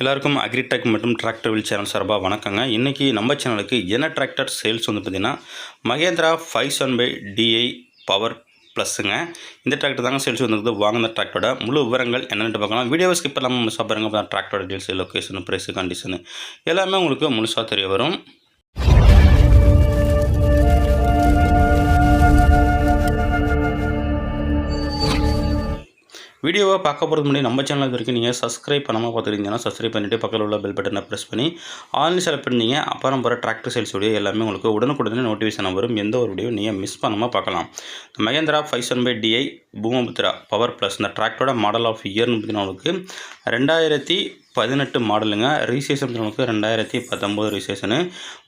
எல்லாருக்கும் அக்ரிடெக் மற்றும் tractor will channel சார்பாக வணக்கங்க. இன்றைக்கி நம்ம சேனலுக்கு என்ன டிராக்டர் சேல்ஸ் வந்து பார்த்திங்கன்னா Mahindra five seven five DI power ப்ளஸ்ஸுங்க இந்த டிராக்டர் தாங்க சேல்ஸ் வந்துருக்குது வாங்கின டிராக்டரோட முழு விவரங்கள் என்னென்னு பார்க்கலாம். வீடியோவை ஸ்கிப் பண்ணாமல் முழுசாக பாருங்க. டிராக்டரோட டீல்ஸ் லொக்கேஷன் ப்ரைஸு கண்டிஷனு எல்லாமே உங்களுக்கு முழுசாக தெரிய வரும். வீடியோவை பார்க்க போகிறது முன்னாடி நம்ம சேனல் வரைக்கும் நீங்கள் சப்ஸ்கிரைப் பண்ணாமல் பார்த்துருந்தீங்கன்னா சப்ஸ்கிரைப் பண்ணிவிட்டு பக்கத்தில் உள்ள பெல் பட்டனை ப்ரெஸ் பண்ணி ஆன்லைன் செலக்ட் பண்ணிங்க அப்புறம் போகிற டிராக்டர் சேல்ஸ் வீடியோ எல்லாமே உங்களுக்கு உடனுக்குடனே நோட்டிஃபிகேஷன் வரும். எந்த ஒரு வீடியோ நீங்கள் மிஸ் பண்ணாமல் பார்க்கலாம். Mahindra five seven five DI Bhoomiputra power plus இந்த டிராக்டரோட மாடல் ஆஃப் இயர்னு பார்த்தீங்கன்னா உங்களுக்கு ரெண்டாயிரத்தி பதினெட்டு மாடலுங்க ரிஜிஸ்ட்ரேஷன் உங்களுக்கு ரெண்டாயிரத்தி பத்தொம்போது ரிஜிஸ்ட்ரேஷனு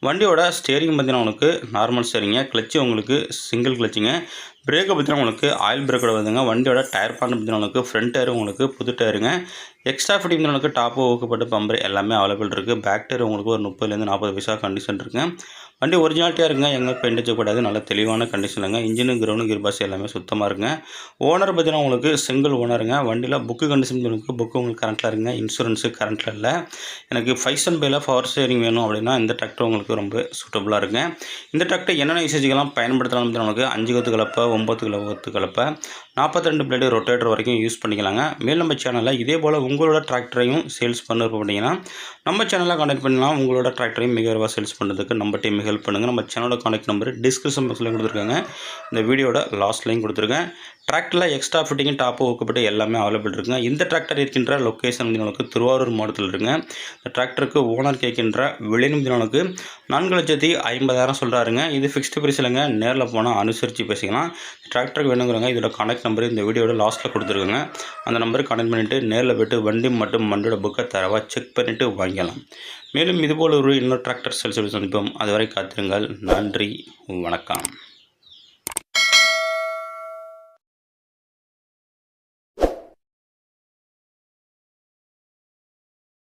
வண்டியோட ஸ்டேரிங் பார்த்தீங்கன்னா உங்களுக்கு நார்மல் ஸ்டேரிங்க கிளச்சு உங்களுக்கு சிங்கிள் கிளச்சுங்க பிரேக்கை பற்றினா உங்களுக்கு ஆயில் பிரேக்கோட வருதுங்க வண்டியோட டயர் பாண்ட் பார்த்தீங்கன்னா உங்களுக்கு ஃப்ரண்ட் டயர் உங்களுக்கு புது டயருங்க எக்ஸ்ட்ரா ஃபிட்டிங் உங்களுக்கு டாப்பு ஊக்கப்பட்டு பம்பர் எல்லாமே அவைலபிள் இருக்குது பேக் டயர் உங்களுக்கு ஒரு முப்பதுலேருந்து நாற்பது பைசா கண்டிஷன் இருக்குங்க வண்டி ஒரிஜினாலிட்டியாக இருங்க எங்கே பெயிண்ட் வச்சக்கூடாது நல்ல தெளிவான கண்டிஷனுங்க இன்ஜினு கிரௌண்டு கியர் பாஸ் எல்லாமே சுத்தமாக இருக்குங்க ஓனர் பார்த்தீங்கன்னா உங்களுக்கு சிங்கிள் ஓனருங்க வண்டியில் புக்கு கண்டிஷன் இருக்குது புக்கு உங்களுக்கு கரண்ட்டில் இருக்குங்க இன்சூரன்ஸு கரண்ட்டில் இல்லை. எனக்கு ஃபைவ் சன் பேல பவர் ஸ்டேரிங் வேணும் அப்படின்னா இந்த டிராக்டர் உங்களுக்கு ரொம்ப சூட்டபுளாக இருக்குங்க. இந்த டிராக்டர் என்னென்ன யூசேஜுக்கெல்லாம் பயன்படுத்தலாம் உங்களுக்கு அஞ்சு கற்று கலப்பை ஒம்பது கிலோ கலப்பை நாற்பத்தி ரெண்டு பிளேடு ரொட்டேட்டர் வரைக்கும் யூஸ் பண்ணிக்கலாங்க. மேல் நம்ம சேனலில் இதே போல் உங்களோட டிராக்டரையும் சேல்ஸ் பண்ண பண்ணிங்கன்னா நம்ம சேனலில் காண்டக்ட் பண்ணலாம் உங்களோட டிராக்டரையும் மிக விரைவாக சேல்ஸ் பண்ணுறதுக்கு நம்ம டீம் ஹெல்ப் பண்ணுங்கள் நம்ம சேனலோட கான்டாக்ட் நம்பர் டிஸ்கிரிப்ஷன் பாக்ஸில் கொடுத்துருக்காங்க. இந்த வீடியோட லாஸ்ட்லையும் கொடுத்துருக்கேன். டிராக்டரில் எக்ஸ்ட்ரா ஃபிட்டிங் டாப் ஊக்கப்பட்டு எல்லாமே அவைலபிள் இருக்குங்க. இந்த டிராக்டர் இருக்கின்ற லொக்கேஷன் உங்களுக்கு திருவாரூர் மாவட்டத்தில் இருக்குங்க. இந்த டிராக்டருக்கு ஓனர் கேட்கின்ற விலை நான்கு லட்சத்தி ஐம்பதாயிரம் சொல்கிறாருங்க இது ஃபிக்ஸ்டு பிரைஸ் இல்லைங்க. நேரில் போனால் அனுசரித்து பேசிக்கலாம். டிராக்டருக்கு வேணுங்கிறவங்க இதோட கான்டாக்ட் நம்பர் இந்த வீடியோட லாஸ்ட்டில் கொடுத்துருக்குங்க. அந்த நம்பருக்கு கான்டாக்ட் பண்ணிவிட்டு நேரில் போய்ட்டு வண்டி மற்றும் வண்டியோட புக்கை தரவாக செக் பண்ணிவிட்டு வாங்கிக்கலாம். மேலும் இதுபோல் ஒரு இன்னொரு டிராக்டர் சேல்ஸ் சந்திப்போம். அதுவரை காத்திருங்கள். நன்றி. வணக்கம்.